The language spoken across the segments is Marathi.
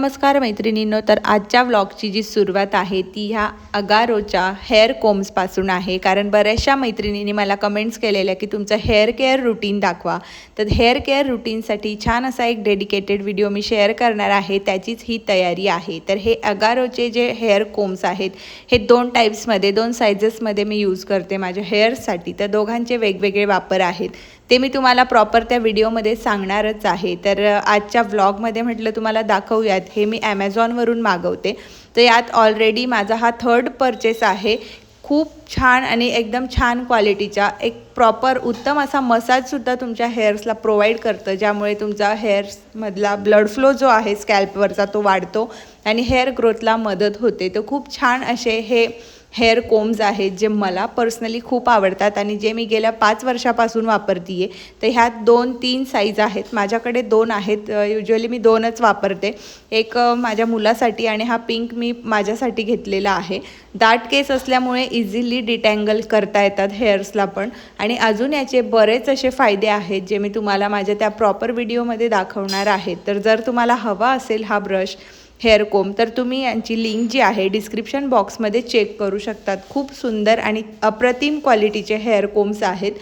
नमस्कार मैत्रिणींनो तर आजच्या व्लॉगची जी सुरुवात आहे ती ह्या अगारोच्या हेअर कोम्सपासून आहे. कारण बऱ्याचशा मैत्रिणींनी मला कमेंट्स केलेल्या की तुमचं हेअर केअर रुटीन दाखवा. तर हेअर केअर रुटीनसाठी छान असा एक डेडिकेटेड व्हिडिओ मी शेअर करणार आहे. त्याचीच ही तयारी आहे. तर हे अगारोचे जे हेअर कोम्स आहेत हे दोन टाईप्समध्ये दोन सायझेसमध्ये मी यूज करते माझ्या हेअर्ससाठी तर दोघांचे वेगवेगळे वापर आहेत. ते मी तुम्हाला प्रॉपर त्या व्हिडिओमध्ये सांगणारच आहे. तर आजच्या व्लॉगमध्ये म्हटलं तुम्हाला दाखवूयात हे मी ॲमेझॉनवरून मागवते. तर यात ऑलरेडी माझा हा थर्ड परचेस आहे. खूप छान आणि एकदम छान क्वालिटीचा एक प्रॉपर उत्तम असा मसाजसुद्धा तुमच्या हेअर्सला प्रोव्हाइड करतं ज्यामुळे तुमचा हेअर्समधला ब्लड फ्लो जो आहे स्कॅल्पवरचा तो वाढतो आणि हेअर ग्रोथला मदत होते. तर खूप छान असे हे हेअर कोम्स आहेत जे मला पर्सनली खूप आवडतात आणि जे मी गेल्या पाच वर्षापासून वापरते आहे तर ह्यात दोन तीन साईज आहेत. माझ्याकडे दोन आहेत. युजली मी दोनच वापरते. एक माझ्या मुलासाठी आणि हा पिंक मी माझ्यासाठी घेतलेला आहे. दाट केस असल्यामुळे इझिली डिटँगल करता येतात हेअर्सला पण. आणि अजून याचे बरेच असे फायदे आहेत जे मी तुम्हाला माझ्या त्या प्रॉपर व्हिडिओमध्ये दाखवणार आहेत तर जर तुम्हाला हवा असेल हा ब्रश हेअर कोम तर तुम्ही यांची लिंक जी आहे डिस्क्रिप्शन बॉक्समध्ये चेक करू शकतात. खूप सुंदर आणि अप्रतिम क्वालिटीचे हेअर कोम्स आहेत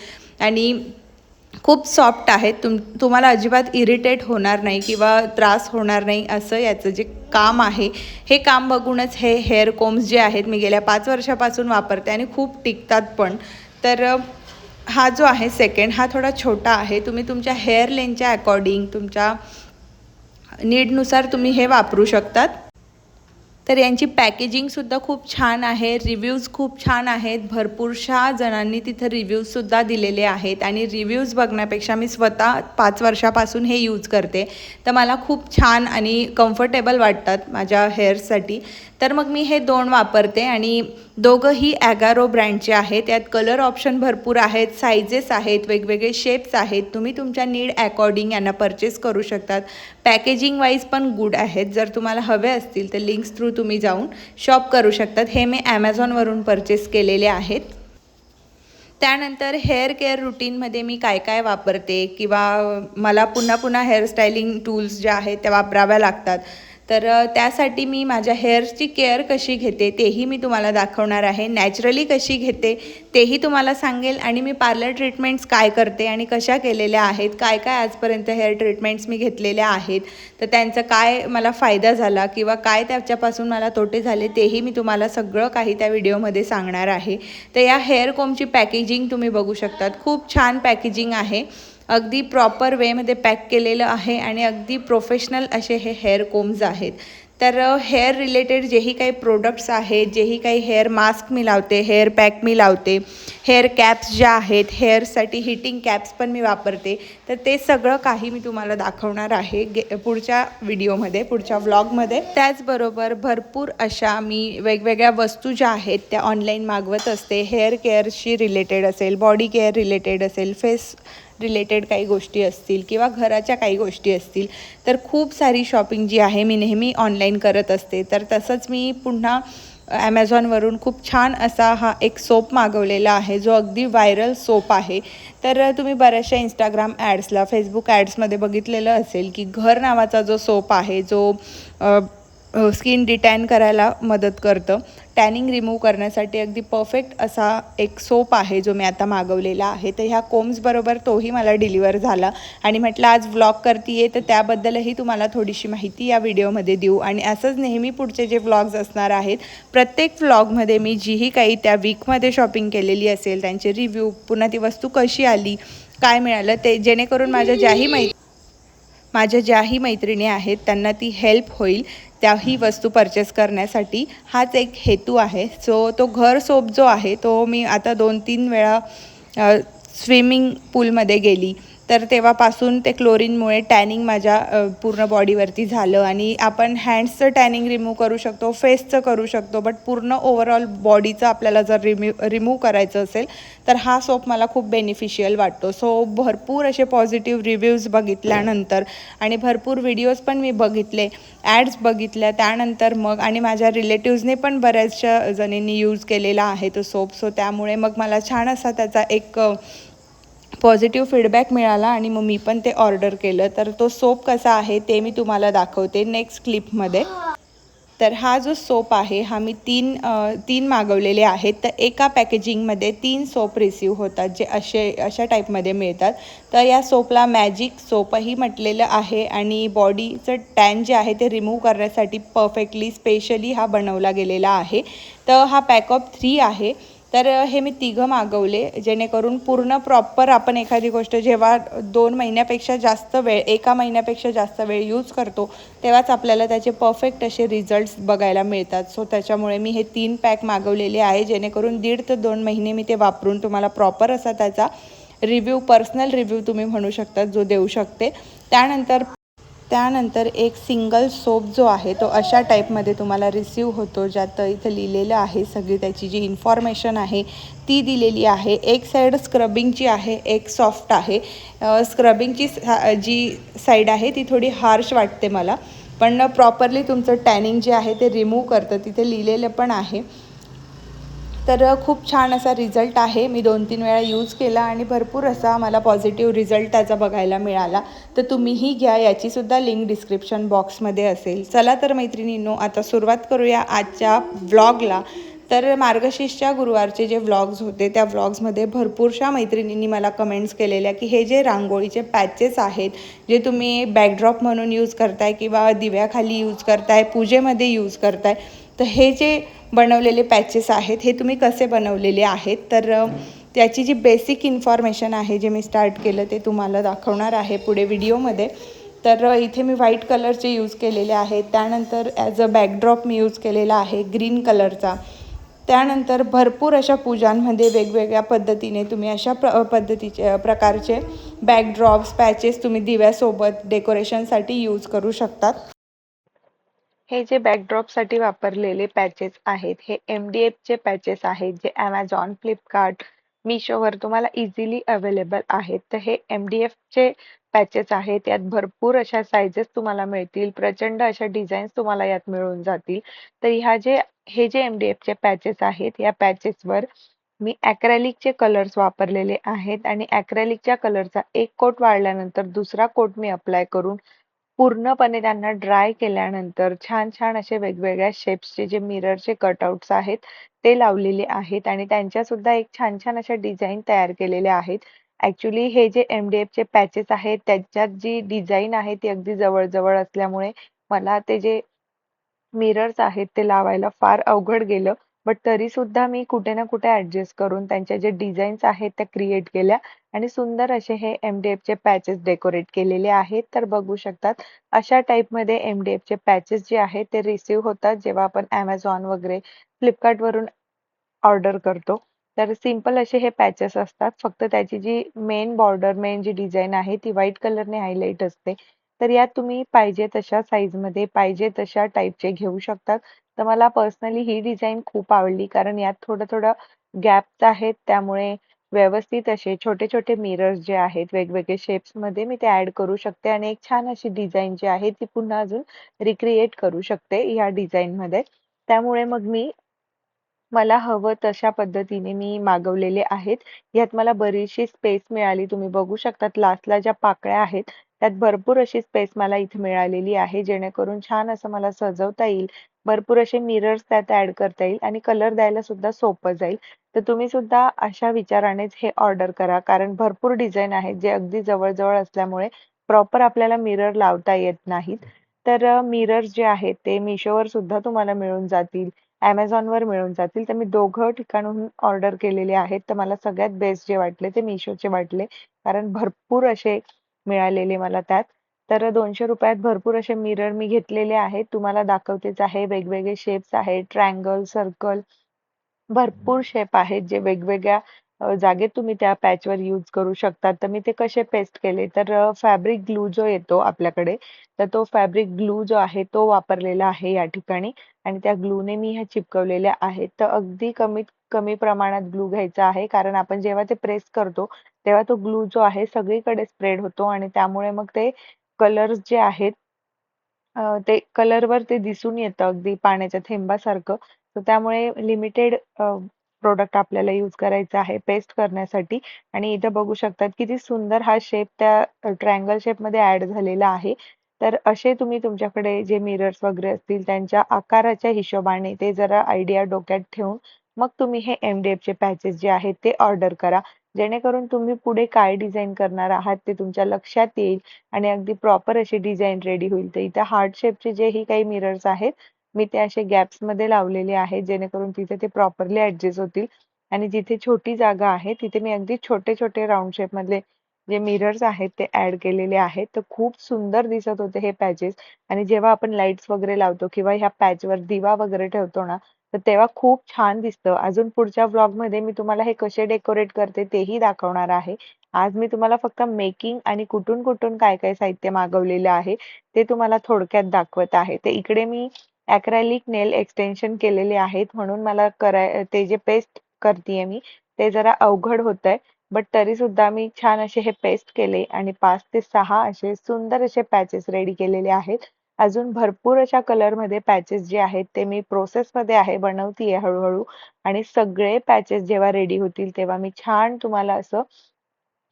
आणि खूप सॉफ्ट आहेत. तुम तुम्हाला अजिबात इरिटेट होणार नाही किंवा त्रास होणार नाही असं याचं जे काम आहे हे काम बघूनच हे हेअर कोम्स जे आहेत मी गेल्या पाच वर्षापासून वापरते आणि खूप टिकतात पण. तर हा जो आहे सेकंड हा थोडा छोटा आहे. तुम्ही तुमच्या हेअर लेनच्या अकॉर्डिंग तुमच्या नीडनुसार तुम्ही हे वापरू शकतात. तर यांची पॅकेजिंगसुद्धा खूप छान आहे. रिव्ह्यूज खूप छान आहेत. भरपूरशा जणांनी तिथं रिव्ह्यूजसुद्धा दिलेले आहेत आणि रिव्ह्यूज बघण्यापेक्षा मी स्वतः पाच वर्षापासून हे यूज करते. तर मला खूप छान आणि कम्फर्टेबल वाटतात माझ्या हेअर्ससाठी तर मग मी हे दोन वापरते आणि दोघंही ॲगारो ब्रँडचे आहेत. यात कलर ऑप्शन भरपूर आहेत सायझेस आहेत वेगवेगळे शेप्स आहेत. तुम्ही तुमच्या नीड अकॉर्डिंग यांना परचेस करू शकतात. पॅकेजिंग वाईज पण गुड आहेत. जर तुम्हाला हवे असतील तर लिंक्स थ्रू तुम्ही जाऊन शॉप करू शकतात. हे मी ॲमेझॉनवरून परचेस केलेले आहेत. त्यानंतर हेअर केअर रुटीनमध्ये मी काय काय वापरते किंवा मला पुन्हा पुन्हा हेअरस्टाईलिंग टूल्स ज्या आहेत त्या वापराव्या लागतात. तर त्यासाठी मी माझ्या हेअर्सची केअर कशी घेते तेही मी तुम्हाला दाखवणार आहे. नॅचरली कशी घेते तेही तुम्हाला सांगेल आणि मी पार्लर ट्रीटमेंट्स काय करते आणि कशा केलेल्या आहेत काय काय आजपर्यंत हेअर ट्रीटमेंट्स मी घेतलेल्या आहेत तर त्यांचा काय मला फायदा झाला किंवा काय त्याच्यापासून मला तोटे झाले तेही मी तुम्हाला सगळं काही त्या व्हिडिओमध्ये सांगणार आहे. तर या हेअर कोमची पॅकेजिंग तुम्ही बघू शकतात. खूप छान पॅकेजिंग आहे. अगदी प्रॉपर वेमध्ये पॅक केलेलं आहे आणि अगदी प्रोफेशनल असे हे हेअर कोम्स आहेत. तर हेअर रिलेटेड जेही काही प्रोडक्ट्स आहेत जेही काही हेअर मास्क मी लावते हेअर पॅक मी लावते हेअर कॅप्स ज्या आहेत हेअरसाठी हिटिंग कॅप्स पण मी वापरते. तर ते सगळं काही मी तुम्हाला दाखवणार आहे गे पुढच्या व्हिडिओमध्ये पुढच्या व्लॉगमध्ये त्याचबरोबर भरपूर अशा मी वेगवेगळ्या वस्तू ज्या आहेत त्या ऑनलाईन मागवत असते. हेअर केअरशी रिलेटेड असेल बॉडी केअर रिलेटेड असेल फेस रिलेटेड काही गोष्टी असतील किंवा घराच्या काही गोष्टी असतील तर खूप सारी शॉपिंग जी आहे मी नेहमी ऑनलाईन करत असते. तर तसंच मी पुन्हा ॲमेझॉनवरून खूप छान असा हा एक सोप मागवलेला आहे जो अगदी व्हायरल सोप आहे. तर तुम्ही बऱ्याचशा इंस्टाग्राम ॲड्सला फेसबुक ॲड्समध्ये बघितलेलं असेल की घर नावाचा जो सोप आहे जो स्किन डिटॅन करायला मदत करतं. टॅनिंग रिमूव्ह करण्यासाठी अगदी परफेक्ट असा एक सोप आहे जो मी आता मागवलेला आहे. तर ह्या कोम्सबरोबर तोही मला डिलिवर झाला. आणि म्हटलं आज व्लॉग करते तर त्याबद्दलही तुम्हाला थोडीशी माहिती या व्हिडिओमध्ये देऊ. आणि असंच नेहमी पुढचे जे व्लॉग्स असणार आहेत प्रत्येक व्लॉगमध्ये मी जीही काही त्या वीकमध्ये शॉपिंग केलेली असेल त्यांचे रिव्ह्यू पुन्हा ती वस्तू कशी आली काय मिळालं ते जेणेकरून माझ्या ज्याही मै माझ्या ज्याही मैत्रिणी आहेत त्यांना ती हेल्प होईल. त्याही वस्तू परचेस करण्यासाठी हाच एक हेतू आहे. सो तो घर सोप जो आहे तो मी आता दोन तीन वेळा स्विमिंग पूलमध्ये गेली. तर तेव्हापासून ते क्लोरीनमुळे टॅनिंग माझ्या पूर्ण बॉडीवरती झालं आणि आपण हँड्सचं टॅनिंग रिमूव्ह करू शकतो फेसचं करू शकतो बट पूर्ण ओव्हरऑल बॉडीचं आपल्याला जर रिम्यू रिमूव्ह करायचं असेल तर हा सोप मला खूप बेनिफिशियल वाटतो. सो भरपूर असे पॉझिटिव्ह रिव्ह्यूज बघितल्यानंतर आणि भरपूर व्हिडिओज पण मी बघितले ॲड्स बघितल्या त्यानंतर मग आणि माझ्या रिलेटिव्हजने पण बऱ्याचशा जणींनी यूज केलेला आहे तो सोप सो त्यामुळे मग मला छान असा त्याचा एक पॉझिटिव्ह फीडबॅक मिळाला आणि मग मी पण ते ऑर्डर केलं. तर तो सोप कसा आहे ते मी तुम्हाला दाखवते नेक्स्ट क्लिपमध्ये. तर हा जो सोप आहे हा मी तीन तीन मागवलेले आहेत. तर एका पॅकेजिंगमध्ये तीन सोप रिसीव होतात जे असे अशा टाईपमध्ये मिळतात. तर या सोपला मॅजिक सोपही म्हटलेलं आहे आणि बॉडीचं टॅन जे आहे ते रिमूव्ह करण्यासाठी परफेक्टली स्पेशली हा बनवला गेलेला आहे. तर हा पॅकअप थ्री आहे. तर हे मी तिघं मागवले जेणेकरून पूर्ण प्रॉपर आपण एखादी गोष्ट जेव्हा दोन महिन्यापेक्षा जास्त वेळ एका महिन्यापेक्षा जास्त वेळ यूज करतो तेव्हाच आपल्याला त्याचे परफेक्ट असे रिझल्ट्स बघायला मिळतात. सो त्याच्यामुळे मी हे तीन पॅक मागवलेले आहे जेणेकरून दीड ते दोन महिने मी ते वापरून तुम्हाला प्रॉपर असा त्याचा रिव्ह्यू पर्सनल रिव्ह्यू तुम्ही म्हणू शकता जो देऊ शकते. त्यानंतर त्यानंतर एक सिंगल सोप जो आहे तो अशा टाईपमध्ये तुम्हाला रिसीव होतो ज्यात इथं लिहिलेलं आहे सगळी त्याची जी इन्फॉर्मेशन आहे ती दिलेली आहे. एक साईड स्क्रबिंगची आहे एक सॉफ्ट आहे. स्क्रबिंगची जी साईड आहे ती थोडी हार्श वाटते मला. पण प्रॉपरली तुमचं टॅनिंग जे आहे ते रिमूव्ह करतं. तिथे लिहिलेलं पण आहे. तर खूप छान असा रिझल्ट आहे. मी दोन तीन वेळा यूज केला आणि भरपूर असा मला पॉझिटिव्ह रिझल्ट त्याचा बघायला मिळाला. तर तुम्हीही घ्या याचीसुद्धा लिंक डिस्क्रिप्शन बॉक्समध्ये असेल. चला तर मैत्रिणींनो आता सुरुवात करूया आजच्या व्लॉगला तर मार्गशीर्षच्या गुरुवारचे जे व्लॉग्स होते त्या व्लॉग्समध्ये भरपूरशा मैत्रिणींनी मला कमेंट्स केलेल्या की हे जे रांगोळीचे पॅचेस आहेत जे तुम्ही बॅकड्रॉप म्हणून यूज करताय किंवा दिव्याखाली यूज करताय पूजेमध्ये यूज करताय तर हे जे बनवलेले पॅचेस आहेत हे तुम्ही कसे बनवलेले आहेत? तर त्याची जी बेसिक इन्फॉर्मेशन आहे जे मी स्टार्ट केलं ते तुम्हाला दाखवणार आहे पुढे व्हिडिओमध्ये तर इथे मी व्हाईट कलरचे यूज केलेले आहेत. त्यानंतर ॲज अ बॅकड्रॉप मी यूज केलेला आहे ग्रीन कलरचा त्यानंतर भरपूर अशा पूजांमध्ये वेगवेगळ्या पद्धतीने तुम्ही अशा प्र पद्धतीचे प्रकारचे बॅकड्रॉप्स पॅचेस तुम्ही दिव्यासोबत डेकोरेशनसाठी यूज करू शकतात. हे जे बॅकड्रॉपसाठी वापरलेले पॅचेस आहेत हे एम डी एफचे पॅचेस आहेत जे ॲमेझॉन फ्लिपकार्ट मिशोवर तुम्हाला इझिली अवेलेबल आहेत. तर हे एम डी एफचे पॅचेस आहेत. यात भरपूर अशा सायझेस तुम्हाला मिळतील. प्रचंड अशा डिझाईन्स तुम्हाला यात मिळून जातील. तर ह्या जे हे जे एम डी एफचे पॅचेस आहेत या पॅचेसवर मी ॲक्रेलिकचे कलर्स वापरलेले आहेत. आणि ॲक्रेलिकच्या कलरचा एक कोट वाळल्यानंतर दुसरा कोट मी अप्लाय करून पूर्णपणे त्यांना ड्राय केल्यानंतर छान छान असे वेगवेगळ्या शेप्सचे जे मिररचे कटआउट्स आहेत ते लावलेले आहेत आणि त्यांच्या सुद्धा एक छान छान अशा डिझाईन तयार केलेल्या आहेत. ऍक्च्युली हे जे एम डी एफचे पॅचेस आहेत त्याच्यात जी डिझाईन आहे ती अगदी जवळजवळ असल्यामुळे मला ते जे मिरर्स आहेत ते लावायला फार अवघड गेलं. बट तरी सुद्धा मी कुठे ना कुठे ऍडजस्ट करून त्यांच्या जे डिझाईन्स आहेत त्या क्रिएट केल्या आणि सुंदर असे हे एमडीएफचे पॅचेस डेकोरेट केलेले आहेत. तर बघू शकतात अशा टाइपमध्ये डी पॅचेस जे आहेत ते रिसिव्ह होतात जेव्हा आपण अमेझॉन वगैरे फ्लिपकार्ट वरून ऑर्डर करतो. तर सिंपल असे हे पॅचेस असतात. फक्त त्याची जी मेन बॉर्डर मेन जी डिझाईन आहे ती व्हाईट कलरने हायलाईट असते. तर यात तुम्ही पाहिजे तशा साईजमध्ये पाहिजे तशा टाईपचे घेऊ शकतात. तर मला पर्सनली ही डिझाईन खूप आवडली कारण यात थोडं थोडं गॅप आहेत. त्यामुळे व्यवस्थित असे छोटे छोटे मिरर्स जे आहेत वेगवेगळे शेप्समध्ये मी ते ऍड करू शकते आणि एक छान अशी डिझाईन जी आहे ती पुन्हा अजून रिक्रिएट करू शकते या डिझाईनमध्ये त्यामुळे मग मी मला हवं तशा पद्धतीने मी मागवलेले आहेत. यात मला बरीचशी स्पेस मिळाली. तुम्ही बघू शकतात लास्टला ज्या पाकळ्या आहेत त्यात भरपूर अशी स्पेस मला इथे मिळालेली आहे जेणेकरून छान असं मला सजवता येईल. भरपूर असे मिरर्स त्यात ऍड करता येईल आणि कलर द्यायला सुद्धा सोपं जाईल. तर तुम्ही सुद्धा अशा विचारानेच हे ऑर्डर करा कारण भरपूर डिझाईन आहेत जे अगदी जवळजवळ असल्यामुळे प्रॉपर आपल्याला मिरर लावता येत नाहीत. तर मिरर्स जे आहेत ते मिशोवर सुद्धा तुम्हाला मिळून जातील ॲमेझॉनवर मिळून जातील. तर मी दोघं ठिकाणून ऑर्डर केलेले आहेत. तर मला सगळ्यात बेस्ट जे वाटले ते मिशोचे वाटले कारण भरपूर असे मिळालेले मला त्यात. तर दोनशे रुपयात भरपूर असे मिरर मी घेतलेले आहेत. तुम्हाला दाखवतेच आहे. वेगवेगळे शेप्स आहेत. ट्रायंगल सर्कल भरपूर शेप आहेत जे वेगवेगळ्या जागेत तुम्ही त्या पॅचवर यूज करू शकता. तर मी ते कसे पेस्ट केले? तर फॅब्रिक ग्लू जो येतो आपल्याकडे तर तो फॅब्रिक ग्लू जो आहे तो वापरलेला आहे या ठिकाणी आणि त्या ग्लूने मी ह्या चिपकवलेल्या आहेत. तर अगदी कमीत कमी प्रमाणात ग्लू घ्यायचा आहे. कारण आपण जेव्हा ते प्रेस करतो तेव्हा तो ग्लू जो आहे सगळीकडे स्प्रेड होतो आणि त्यामुळे मग ते कलर्स जे आहेत ते कलरवर ते दिसून येतं अगदी पाण्याच्या थेंबासारखं. तर त्यामुळे लिमिटेड प्रोडक्ट आपल्याला युज करायचं आहे पेस्ट करण्यासाठी. आणि इथं बघू शकतात किती सुंदर हा शेप त्या ट्रायंगल शेपमध्ये ऍड झालेला आहे. तर असे तुम्ही तुमच्याकडे जे मिरर्स वगैरे असतील त्यांच्या आकाराच्या हिशोबाने ते जरा आयडिया डोक्यात ठेवून मग तुम्ही हे MDF चे पॅचेस जे आहेत ते ऑर्डर करा. जेणेकरून तुम्ही पुढे काय डिझाईन करणार आहात ते तुमच्या लक्षात येईल आणि अगदी प्रॉपर अशी डिझाईन रेडी होईल. तर इथे हार्ट शेपचे जेही काही मिरर्स आहेत मी ते असे गॅप्समध्ये लावलेले आहेत जेणेकरून तिथे ते प्रॉपरली ऍडजस्ट होतील. आणि जिथे छोटी जागा आहे तिथे मी अगदी छोटे छोटे राऊंड शेप मधले जे मिरर्स आहेत ते ऍड केलेले आहेत. तर खूप सुंदर दिसत होते हे पॅचेस आणि जेव्हा आपण लाईट्स वगैरे लावतो किंवा ह्या पॅचवर दिवा वगैरे ठेवतो ना तर तेव्हा खूप छान दिसतं. अजून पुढच्या ब्लॉगमध्ये मी तुम्हाला हे कसे डेकोरेट करते तेही दाखवणार आहे. आज मी तुम्हाला फक्त मेकिंग आणि कुठून कुठून काय काय साहित्य मागवलेलं आहे ते तुम्हाला थोडक्यात दाखवत आहे. ते इकडे मी acrylic नेल एक्सटेन्शन केलेले आहेत म्हणून मला कराय ते जे पेस्ट करतेय मी ते जरा अवघड होतंय but बट तरी सुद्धा मी छान असे हे पेस्ट केले आणि पाच ते सहा असे सुंदर असे पॅचेस रेडी केलेले आहेत. अजून भरपूर अशा कलरमध्ये पॅचेस जे आहेत ते मी प्रोसेस मध्ये आहे बनवतीये हळूहळू आणि सगळे पॅचेस जेव्हा रेडी होतील तेव्हा मी छान तुम्हाला असं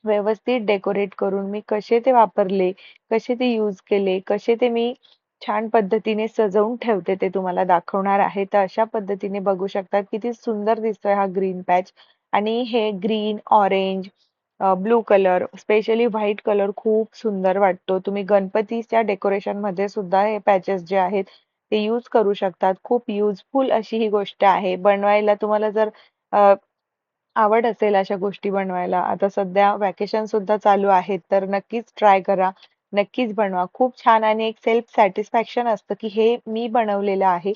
व्यवस्थित डेकोरेट करून मी कसे ते वापरले कसे ते यूज केले कसे ते मी छान पद्धतीने सजवून ठेवते ते तुम्हाला दाखवणार आहे. तर अशा पद्धतीने बघू शकतात किती सुंदर दिसतोय हा ग्रीन पॅच आणि हे green orange blue colour specially white colour खूप सुंदर वाटतो. तुम्ही गणपतीच्या डेकोरेशनमध्ये सुद्धा हे पॅचेस जे आहेत ते यूज करू शकतात. खूप युजफुल अशी ही गोष्ट आहे. बनवायला तुम्हाला जर आवड असेल अशा गोष्टी बनवायला आता सध्या वॅकेशन सुद्धा चालू आहेत तर नक्कीच ट्राय करा. नक्कीच बनवा. खूप छान आणि एक सेल्फ सॅटिस्फॅक्शन असतं की हे मी बनवलेलं आहे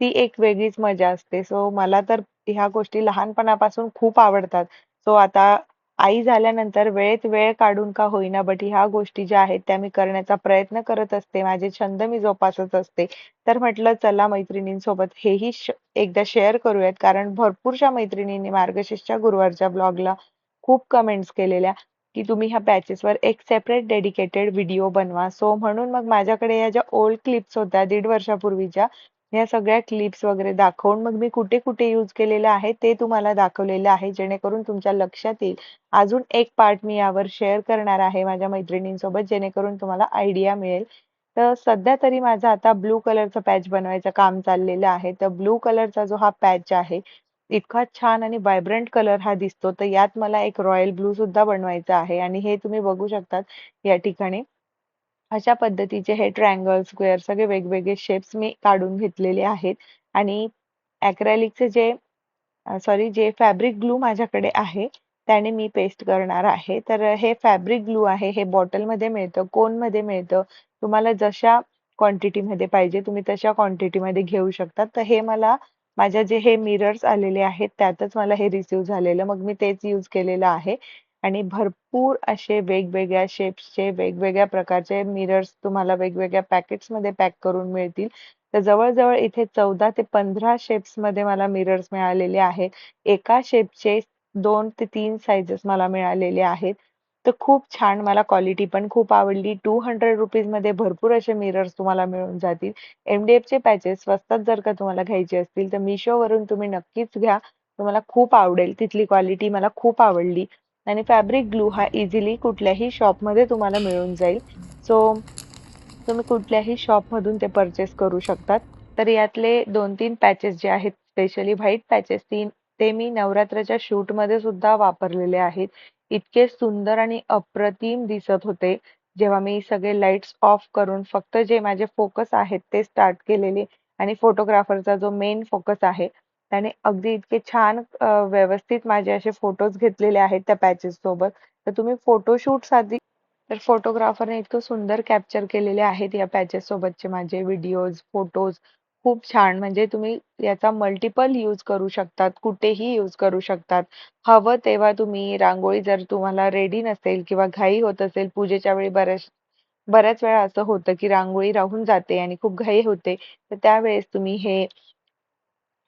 ती एक वेगळीच मजा असते. सो मला तर ह्या गोष्टी लहानपणापासून खूप आवडतात. सो आता आई झाल्यानंतर वेळेत वेळ काढून का होईना बट ह्या गोष्टी ज्या आहेत त्या मी करण्याचा प्रयत्न करत असते. माझे छंद मी जोपासत असते. तर म्हटलं चला मैत्रिणींसोबत हेही एकदा शेअर करूयात. कारण भरपूरशा मैत्रिणींनी मार्गशीर्षच्या गुरुवारच्या ब्लॉगला खूप कमेंट्स केलेल्या. की तुम्ही ह्या पॅचेसवर एक सेपरेट डेडिकेटेड व्हिडिओ बनवा. सो म्हणून मग माझ्याकडे या ज्या ओल्ड क्लिप्स होत्या दीड वर्षापूर्वीच्या या सगळ्या क्लिप्स वगैरे दाखवून मग मी कुठे कुठे यूज केलेलं आहे ते तुम्हाला दाखवलेलं आहे जेणेकरून तुमच्या लक्षात येईल. अजून एक पार्ट मी यावर शेअर करणार आहे माझ्या मैत्रिणींसोबत जेणेकरून तुम्हाला आयडिया मिळेल. तर सध्या तरी माझा आता ब्लू कलरचं पॅच बनवायचं काम चाललेलं आहे. तर ब्लू कलरचा जो हा पॅच आहे इतका छान आणि व्हायब्रंट कलर हा दिसतो. तर यात मला एक रॉयल ब्लू सुद्धा बनवायचा आहे आणि हे तुम्ही बघू शकतात या ठिकाणी. अशा पद्धतीचे हे ट्रायंगल स्क्वेअर सगळे वेगवेगळे शेप्स मी काढून घेतलेले आहेत. आणि अक्रेलिकचे जे सॉरी जे फॅब्रिक ग्लू माझ्याकडे आहे त्याने मी पेस्ट करणार आहे. तर हे फॅब्रिक ग्लू आहे हे बॉटलमध्ये मिळतं कोनमध्ये मिळतं. तुम्हाला जशा क्वांटिटीमध्ये पाहिजे तुम्ही तशा क्वांटिटीमध्ये घेऊ शकता. तर हे मला माझ्या जे हे मिरर्स आलेले आहेत त्यातच मला हे रिसिव्ह झालेलं. मग मी तेच यूज केलेलं आहे. आणि भरपूर असे वेगवेगळ्या शेप्सचे वेगवेगळ्या प्रकारचे मिरर्स तुम्हाला वेगवेगळ्या पॅकेट्समध्ये पॅक करून मिळतील. तर जवळजवळ इथे चौदा ते पंधरा शेप्समध्ये मला मिरर्स मिळालेले आहेत. एका शेपचे दोन ते तीन साइजेस मला मिळालेले आहेत. तर खूप छान मला क्वालिटी पण खूप आवडली. टू हंड्रेड रुपीजमध्ये भरपूर असे मिरर्स तुम्हाला मिळून जातील. एमडीएफ चे पॅचेस स्वस्तात जर का तुम्हाला घ्यायचे असतील तर मिशो वरून तुम्ही नक्कीच घ्या. तुम्हाला खूप आवडेल. तिथली क्वालिटी मला खूप आवडली. आणि फॅब्रिक ग्लू हा इझिली कुठल्याही शॉपमध्ये तुम्हाला मिळून जाईल. सो तुम्ही कुठल्याही शॉपमधून ते परचेस करू शकतात. तर यातले दोन तीन पॅचेस जे आहेत स्पेशली व्हाईट पॅचेस तीन ते मी नवरात्राच्या शूटमध्ये सुद्धा वापरलेले आहेत. इतके सुंदर आणि अप्रतिम दिसत होते. जेव्हा मी सगळे लाईट्स ऑफ करून फक्त जे माझे फोकस आहेत ते स्टार्ट केलेले आणि फोटोग्राफरचा जो मेन फोकस आहे त्याने अगदी इतके छान व्यवस्थित माझे असे फोटोज घेतलेले आहेत त्या पॅचेस सोबत. तर तुम्ही फोटोशूटसाठी तर फोटोग्राफरने इतकं सुंदर कॅप्चर केलेले आहेत या पॅचेस सोबतचे माझे व्हिडिओज फोटोज खूप छान. म्हणजे तुम्ही याचा मल्टिपल यूज करू शकतात कुठेही यूज करू शकतात. हवं तेव्हा तुम्ही रांगोळी जर तुम्हाला रेडी नसेल किंवा घाई होत असेल पूजेच्या वेळी बऱ्याच बऱ्याच वेळा असं होतं की रांगोळी राहून जाते आणि खूप घाई होते तर त्यावेळेस तुम्ही हे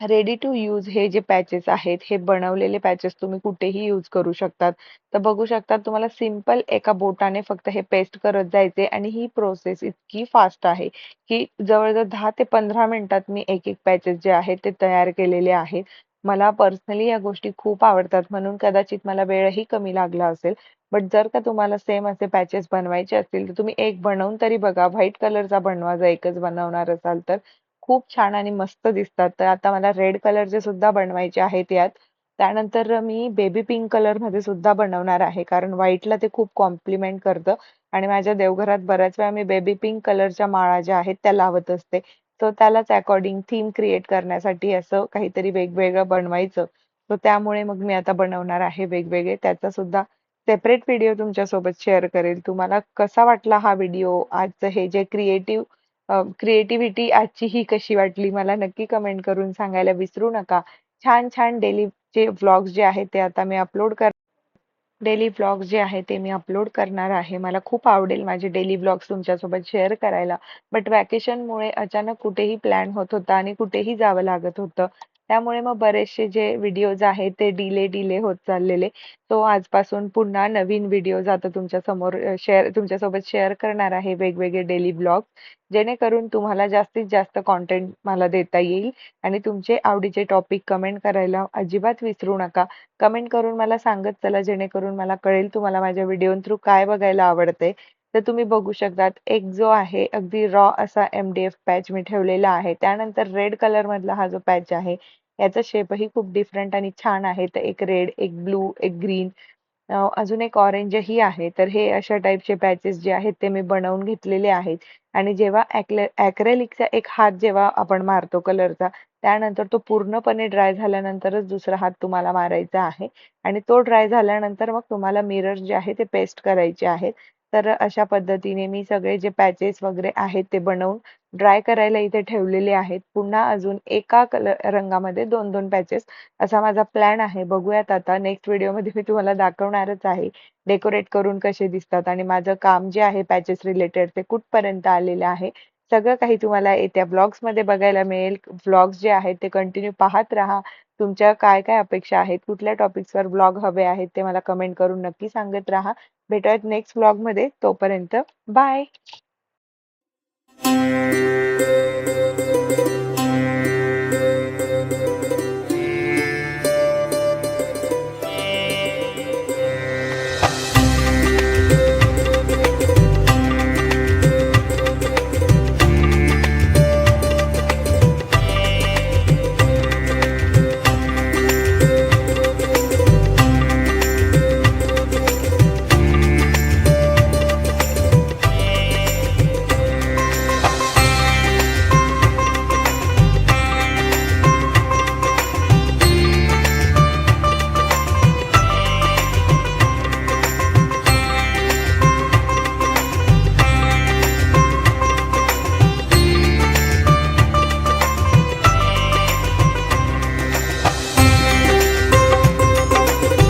रेडी टू यूज हे जे पॅचेस आहेत हे बनवलेले पॅचेस तुम्ही कुठेही यूज करू शकतात. तर बघू शकता तुम्हाला सिंपल एका बोटाने फक्त हे पेस्ट करत जायचे आणि ही प्रोसेस इतकी फास्ट आहे की जवळजवळ दहा ते पंधरा मिनिटात मी एक एक पॅचेस जे आहेत ते तयार केलेले आहेत. मला पर्सनली या गोष्टी खूप आवडतात. म्हणून कदाचित मला वेळही कमी लागला असेल. बट जर का तुम्हाला सेम असे पॅचेस बनवायचे असतील तर तुम्ही एक बनवून तरी बघा. व्हाईट कलरचा बनवा जर एकच बनवणार असाल तर. खूप छान आणि मस्त दिसतात. तर आता मला रेड कलरचे सुद्धा बनवायचे आहेत यात. त्यानंतर मी बेबी पिंक कलरमध्ये सुद्धा बनवणार आहे. कारण व्हाईटला ते खूप कॉम्प्लिमेंट करतं. आणि माझ्या देवघरात बऱ्याच वेळा मी बेबी पिंक कलरच्या माळा ज्या आहेत त्या लावत असते. तर त्यालाच अकॉर्डिंग थीम क्रिएट करण्यासाठी असं काहीतरी वेगवेगळं बनवायचं. तर त्यामुळे मग मी आता बनवणार आहे वेगवेगळे. त्याचा सुद्धा सेपरेट व्हिडिओ तुमच्यासोबत शेअर करेल. तुम्हाला कसा वाटला हा व्हिडिओ आजचं हे जे क्रिएटिव्ह क्रिएटिव्हिटी आजची ही कशी वाटली? मला नक्की कमेंट करून सांगायला विसरू नका. छान छान डेली जे व्लॉग्स जे आहेत ते आता मी अपलोड कर डेली व्लॉग्स जे आहे ते मी अपलोड करणार आहे. मला खूप आवडेल माझे डेली व्लॉग्स तुमच्यासोबत शेअर करायला. बट वॅकेशनमुळे अचानक कुठेही प्लॅन होत होता आणि कुठेही जावं लागत होतं. त्यामुळे मग बरेचसे जे व्हिडिओज आहेत ते डिले डिले होत चाललेले. तो आजपासून पुन्हा नवीन व्हिडिओज आता तुमच्यासमोर शेअर तुमच्यासोबत शेअर करणार आहे वेगवेगळे डेली ब्लॉग जेणेकरून तुम्हाला जास्तीत जास्त कॉन्टेंट मला देता येईल. आणि तुमचे आवडीचे टॉपिक कमेंट करायला अजिबात विसरू नका. कमेंट करून मला सांगत चला जेणेकरून मला कळेल तुम्हाला माझ्या व्हिडिओ थ्रू काय बघायला आवडते तर तुम्ही बघू शकतात एक जो आहे अगदी रॉ असा एम डी एफ पॅच मी ठेवलेला आहे. त्यानंतर रेड कलर मधला हा जो पॅच आहे याचा शेपही खूप डिफरंट आणि छान आहे. तर एक रेड एक ब्लू एक ग्रीन अजून एक ऑरेंजही आहे. तर हे अशा टाईपचे पॅचेस जे आहेत ते मी बनवून घेतलेले आहेत. आणि जेव्हा ॲक्रेलिकचा एक हात जेव्हा आपण मारतो कलरचा त्यानंतर तो पूर्णपणे ड्राय झाल्यानंतरच दुसरा हात तुम्हाला मारायचा आहे. आणि तो ड्राय झाल्यानंतर मग तुम्हाला मिरर जे आहे ते पेस्ट करायचे आहेत. तर अशा पद्धतीने मी सगळे जे पॅचेस वगैरे आहेत ते बनवून ड्राय करायला इथे ठेवलेले आहेत. पुन्हा अजून एका कलर रंगामध्ये दोन दोन पॅचेस असा माझा प्लॅन आहे. बघूयात आता नेक्स्ट व्हिडिओमध्ये मी तुम्हाला दाखवणारच आहे. डेकोरेट करून कसे दिसतात आणि माझं काम जे आहे पॅचेस रिलेटेड ते कुठपर्यंत आलेले आहे सगळं काही तुम्हाला येत्या मध्ये बघायला मिळेल. ब्लॉग्स जे आहेत ते कंटिन्यू पाहत राहा. तुमच्या काय काय अपेक्षा आहेत? कुठल्या टॉपिक्सवर ब्लॉग हवे आहेत ते मला कमेंट करून नक्की सांगत राहा. भेटूयात नेक्स्टमध्ये. तोपर्यंत बाय